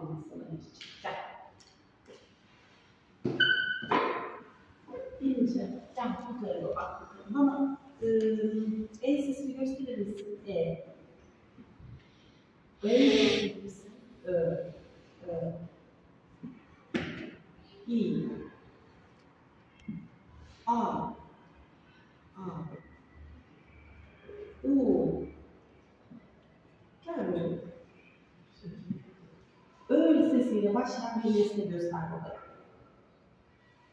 Aferin sana Ececiğim. Gel. Birinci. Gel bu tarafa bak bakalım. Bana e, el sesini gösterir misin? E. E gösterir misin? Ö. Ö. İ. A. A. U. Gel buraya. Ö başlayan bir nesne göster babaya.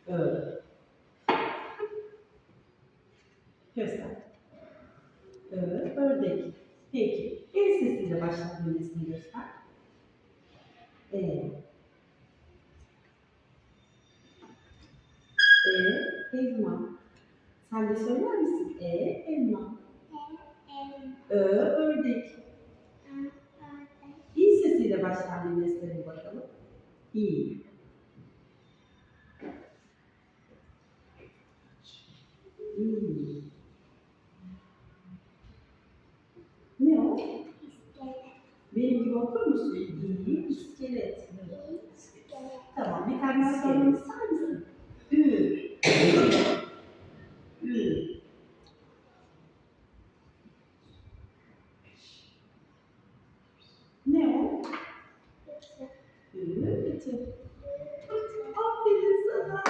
Ö. Göster. Ö, ördek. Peki. El sesiyle başlayan bir nesne göster. E. E, elma. Sen de söyler misin? E, elma. Ö, ördek. İ sesiyle başlayan bir nesne bul bakalım. İ. İ. Ne o? Benim gibi okur musun? İ, iskelet. Tamam, bir tane daha söylemek ister misin? Ü. Ü. Ne o? Ü, ütü. Aferin sana.